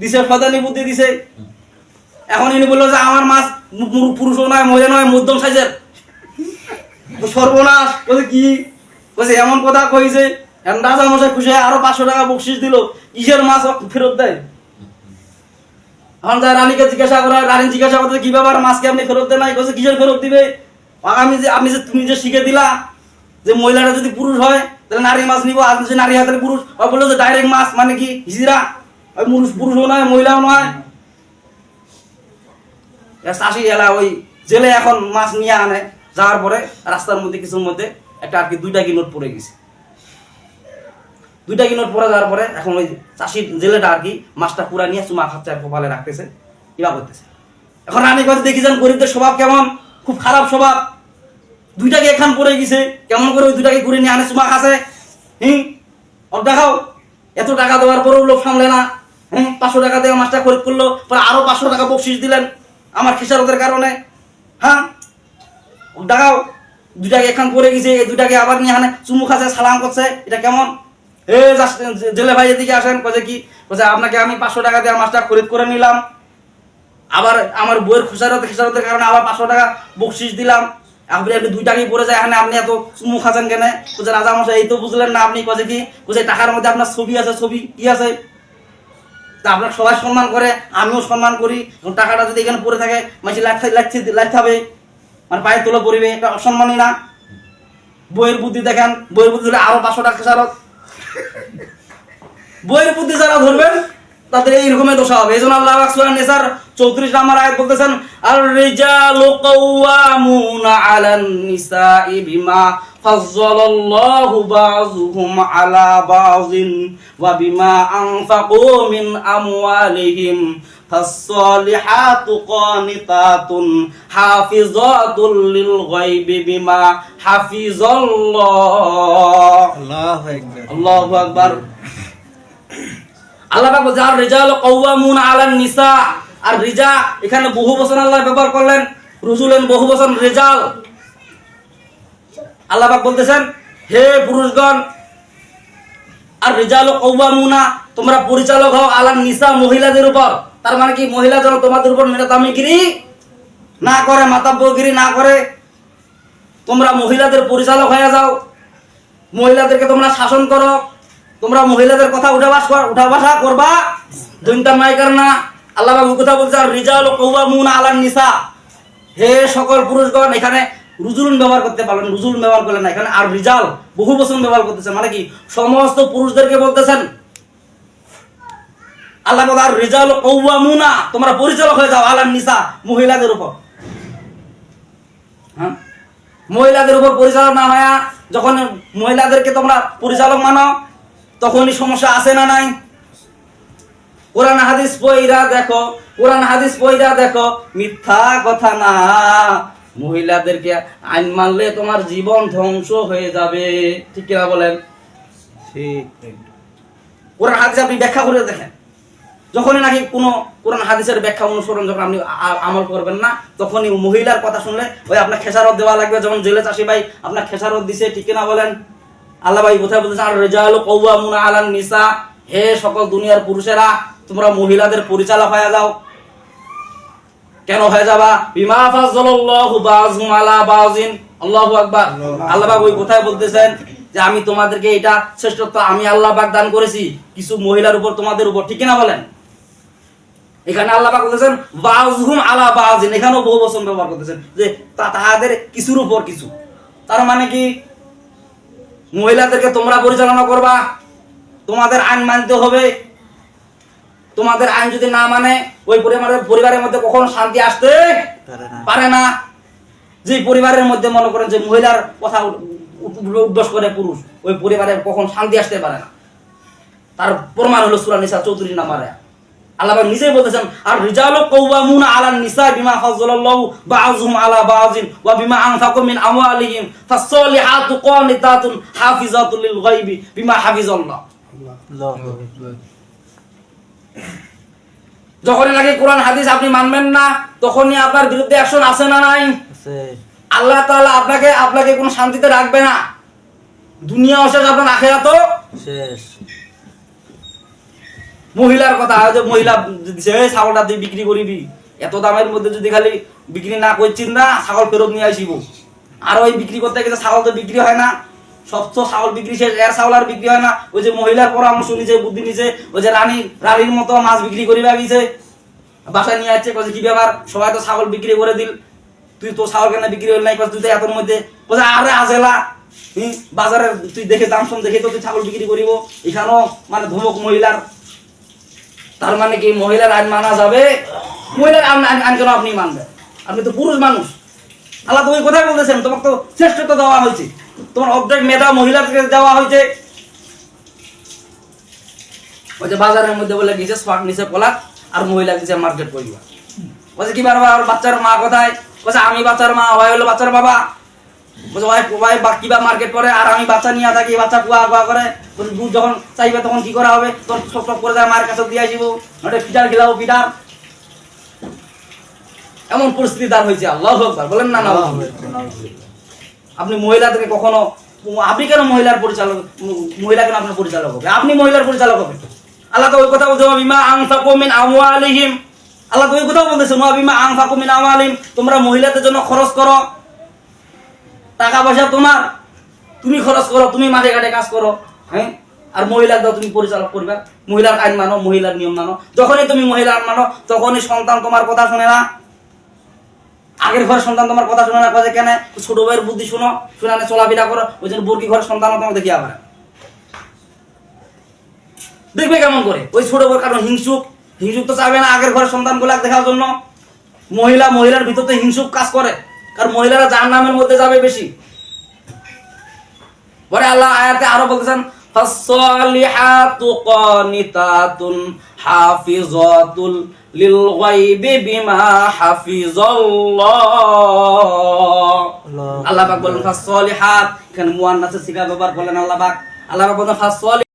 দিছে শয়তানি বুদ্ধি দিছে। এখন ইনি বলল যে, আমার মাছ পুরুষও নয়, মহিলা নয়, মধ্যম সাইজের। সর্বনাশ, বলছে, কি? বলছে, এমন কথা কইছে। রাজা মশাই খুশি হয়ে আরও পাঁচশো টাকা বকশিস দিল, কিসের মাছ ফেরত দেয়? এখন তার রানীকে জিজ্ঞাসা করা রানী জিজ্ঞাসা করতে কি ব্যাপার মাছকে আপনি ফেরত দেন নাই? বলছে, কিসের ফেরত দিবে? আমি যে আমি যে তুমি যে শিখে দিলা যে মহিলাটা যদি পুরুষ হয়, তাহলে নারী মাছ নিবো, আর নারী হয়, তাহলে পুরুষ। বলল যে, ডাইরেক্ট মাছ মানে কি হিজিরা পুরুষ পুরুষও নয় মহিলাও নয় চাষি এলা ওই জেলে এখন মাছ নিয়ে আনে, যাওয়ার পরে রাস্তার মধ্যে কিছুর মধ্যে একটা আর কি দুইটা কি নোট পড়ে গেছে। দুইটা কি নোট যাওয়ার পরে এখন ওই চাষির জেলেটা আর কি মাছটা পুরা নিয়ে চুমা খাচ্ছে আর কপালে রাখতেছে। করতেছে? এখন রানী কথা দেখি যান গরিবদের স্বভাব কেমন, খুব খারাপ স্বভাব। দুইটাকে এখান পড়ে গেছে? কেমন করে ওই দুইটাকে ঘুরে নিয়ে আনে, চুমা খাচ্ছে? হুম? দেখাও, এত টাকা দেওয়ার পরেও লোক সামলে না। পাঁচশো টাকা দিয়ে মাছটা খরিদ করল, পরে আরও পাঁচশো টাকা বকশিস দিলেন আমার খেসারতের কারণে। হ্যাঁ? ও দেখাও দুইটাকে এখান পড়ে গেছে, এই দুটাকে আবার নিয়ে আনে। চুমু খাচ্ছে, সালাম করছে, এটা কেমন? এ জেলে ভাই এদিকে আসেন কোথায় কি? কোথায় আপনাকে আমি পাঁচশো টাকা দিয়ে মাছটা খরিদ করে নিলাম। আবার আমার বইয়ের খুশারত খেসারতের কারণে আবার পাঁচশো টাকা বকশিস দিলাম। আপনি আপনি দুই টাকাই পড়ে যায়, এখানে আপনি এত চুমু খাচ্ছেন কেন? কোথায় রাজা মশাই এই তো বুঝলেন না আপনি। কোথায় কি? কোথায় টাকার মধ্যে আপনার ছবি আছে, ছবি কি আছে? আপনার সবাই সম্মান করে, আমিও সম্মান করি টাকাটা যদি এখানে পড়ে থাকে, মাসি লাগছে লাগছে লাগতে হবে। মানে পায়ের তোলা পড়িবে, এটা অসম্মানই না। বইয়ের বুদ্ধি দেখেন, বইয়ের বুদ্ধি দিলে আরও পাঁচশো টাকা খেসারত বইয়ের বুদ্ধি যারা ধরবেন, তাদের এইরকমের দোষা হবে। এই জন্য আল্লাহ সুরা নেসার চৌত্রিশ নাম্বার আয়াত বলতেছেন আর রিজালু কাওয়ামুনা আলান নিসাই বিমা ফাজ্জালাল্লাহু বাযুহুম আলা বাযিন ওয়া বিমা আনফাকু মিন আমওয়ালিহিম فالصالحات قانتات حافظات للغيب بما حفظ الله আল্লাহ একবার আল্লাহু আকবার আল্লাহ পাক বলছে আর রিজাল কাওয়ামুন আলান নিসা আর রিজা এখানে বহু বচন আল্লাহ ব্যবহার করলেন রুজুলেন বহু বচন রিজাল আল্লাহ বলতেছেন, হে পুরুষগণ, আর রিজাল কাওয়ামুনা, তোমরা পরিচালক হও আলান নিসা মহিলাদের উপর। তার মানে কি, মহিলা যেন তোমাদের উপর নেতামিগিরি না করে মাতাব্যগিরি না করে, তোমরা মহিলাদের পরিচালক হয়ে যাও, মহিলাদেরকে তোমরা শাসন করো, তোমরা মহিলাদের কথা উঠা বাস কর, উঠা বাসা করবা, দুইটা মাইকার না। আল্লাহ কথা বলছে, আর রিজাল কৌবামুন আলান নিসা। হে সকল পুরুষগণ, এখানে রুজুলুন ব্যবহার করতে পারলেন রুজুলুন ব্যবহার করলেন না। এখানে আর রিজাল, বহু বচন ব্যবহার করতেছেন মানে কি? সমস্ত পুরুষদেরকে বলতেছেন, আল্লাহ আর রিজাল কৌবামুনা তোমরা পরিচালক হয়ে যাও আলান নিসা, মহিলাদের উপর। হ্যাঁ? মহিলাদের উপর পরিচালক না হয়া যখন মহিলাদেরকে তোমরা পরিচালক মানো তখনই সমস্যা আছে না নাই? কোরআন হাদিস পইরা দেখো, কোরআন হাদিস পইরা দেখো, মিথ্যা কথা না। মহিলাদেরকে আইন মানলে তোমার জীবন ধ্বংস হয়ে যাবে। ঠিক কিনা বলেন? কোরআন হাদিস আপনি ব্যাখ্যা করে দেখেন। যখনই নাকি কোনো কোরআন হাদিসের ব্যাখ্যা অনুসরণ যখন আপনি আমল করবেন না তখনই মহিলার কথা শুনলে ওই আপনার খেসারত দেওয়া লাগবে যেমন জেলে চাষি ভাই আপনার খেসারত দিছে ঠিক কিনা বলেন? আল্লাহ ভাই কোথায় বলতেছেন আর রেজাল কৌয়ামুনা আলান নিসা। হে সকল দুনিয়ার পুরুষেরা তোমরা মহিলাদের পরিচালক হয়ে যাও। কেন হয়ে যাবা? বিমা ফাজলাল্লাহু বাযুম আলা বাযিন। আল্লাহু আকবার। আল্লাহ পাক ওই কোথায় বলতেছেন যে আমি তোমাদেরকে এটা শ্রেষ্ঠত্ব আমি আল্লাহ পাক দান করেছি। কিছু মহিলার উপর তোমাদের উপর ঠিক না বলেন? এখানে আল্লাহ পাক বলতেছেন বাযুম আলা বাযিন। এখানেও বহু বচন ব্যবহার করতেছেন যে তা- তাহাদের কিছুর উপর কিছু। তার মানে কি? মহিলাদেরকে তোমরা পরিচালনা করবা তোমাদের আইন মানতে হবে তোমাদের আইন যদি না মানে ওই পরিবারের পরিবারের মধ্যে কখনো শান্তি আসতে পারে না। যে পরিবারের মধ্যে মনে করেন যে মহিলার কথা উদ্বাস করে পুরুষ ওই পরিবারে কখন শান্তি আসতে পারে না। তার প্রমাণ হলো সুরা নিসা চৌত্রিশ নাম্বারে। আল্লাহ নিজেই বলতেছেন আর রিজালু কওয়ামুনা আলান নিসা বিমা ফাযলাল্লাহু বাযুহুম আলা বাযিন ওয়া বিমা আনফাকু মিন আমওয়ালিহিম ফাসসালিহাতু কানিতাতুন হাফিজাতুল লিল গায়বি বিমা হাফিজাল্লাহ। আল্লাহ যখনই নাকি কোরআন হাদিস আপনি মানবেন না তখনই আপনার বিরুদ্ধে অ্যাকশন আছে না নাই? আল্লাহ তাআলা আপনাকে আপনাকে কোনো শান্তিতে রাখবে না। দুনিয়া শেষ আপনার আখেরাতও শেষ। মহিলার কথা যে মহিলা "এই ছাগলটা তুই বিক্রি করিবি। এত দামের মধ্যে যদি খালি বিক্রি না করছিস না ছাগল ফেরত নিয়ে আসিব। আর ওই বিক্রি করতে গেলে ছাগল তো বিক্রি হয় না। সব চাউল বিক্রি শেষ এর ছাগল আর বিক্রি হয় না। ওই যে মহিলার পরামর্শ নিছে বুদ্ধি নিছে ওই যে রানী রানীর মতো মাছ বিক্রি করিবা গেছে। বাসায় নিয়ে আসছে কি ব্যাপার? সবাই তো ছাগল বিক্রি করে দিল। তুই তো ছাগল কেন বিক্রি হল নাই? তুই তো এতর মধ্যে বলছে আরে আজেলা হুম, বাজারে তুই দেখে দাম সম দেখে তো তুই ছাগল বিক্রি করিব। এখানেও মানে ধমক মহিলার। তার মানে কি মহিলার আইন মানা যাবে? মহিলার আইন কেন আপনি মানবেন? আপনি তো পুরুষ মানুষ। আল্লাহ তুমি কোথায় বলতেছেন তোমাকে তো শ্রেষ্ঠত্ব দেওয়া হয়েছে। তোমার অর্ধেক মেধা মহিলাকে দেওয়া হয়েছে। ওই যে বাজারের মধ্যে বলে গেছে, স্পাট নিচে পলাক আর মহিলা দিছে মার্কেট করিবা বলছে, কি বারবার? আর বাচ্চার মা কোথায়? বলছে, আমি বাচ্চার মা, হয় হলো বাচ্চার বাবা। বলছে, ওই ওই বা মার্কেট করে আর আমি বাচ্চা নিয়ে থাকি, বাচ্চা কুয়া কুয়া করে। দুধ যখন চাইবে তখন কি করা হবে? তখন সব সব করে যায় কাছে দিয়ে আসিব। নটা পিটার পিটার এমন পরিস্থিতি দাঁড় হয়েছে, আল্লাহ বলেন না না আপনি মহিলাদেরকে কখনো, আপনি কেন মহিলার পরিচালক, মহিলা কেন আপনার পরিচালক হবে? আপনি মহিলার পরিচালক হবে। আল্লাহ তো ওই কথা বলছে বিমা আনফাকু মিন আমওয়ালিহিম। আল্লাহ তো ওই কথা বলতেছে বিমা আনফাকু মিন আমওয়ালিহিম। তোমরা মহিলাদের জন্য খরচ করো। টাকা পয়সা তোমার। তুমি খরচ করো, তুমি মাঠে ঘাটে কাজ করো হ্যাঁ? আর মহিলার দাও তুমি পরিচালক করবে। মহিলার আইন মানো, মহিলার নিয়ম মানো। যখনই তুমি মহিলার মানো, তখনই সন্তান তোমার কথা শুনে না। আগের ঘরের সন্তান তোমার কথা শুনে না কথা কেন ছোট ভাইয়ের বুদ্ধি শুনো শুনানে চলাফেরা করো। ওই জন্য বর্গি ঘরের সন্তান তোমাকে দেখি আবার দেখবে কেমন করে? ওই ছোট বউর কারণ হিংসুক। হিংসুক তো চাবে না আগের ঘরের সন্তানগুলা দেখার জন্য। মহিলা, মহিলার ভিতর তো হিংসুক কাজ করে। কারণ মহিলারা যার নামের মধ্যে যাবে বেশি। পরে আল্লাহ আয়াতে আরও বলতেছেন فالصالحات قانتات حافظات للغيب بما حفظ الله আল্লাহ আল্লাহ পাক বলেন ফাসলিহাত এখানে মুয়ান্নাসের সিগা ব্যবহার করলেন আল্লাহ পাক আল্লাহ পাক বলেন ফাসলি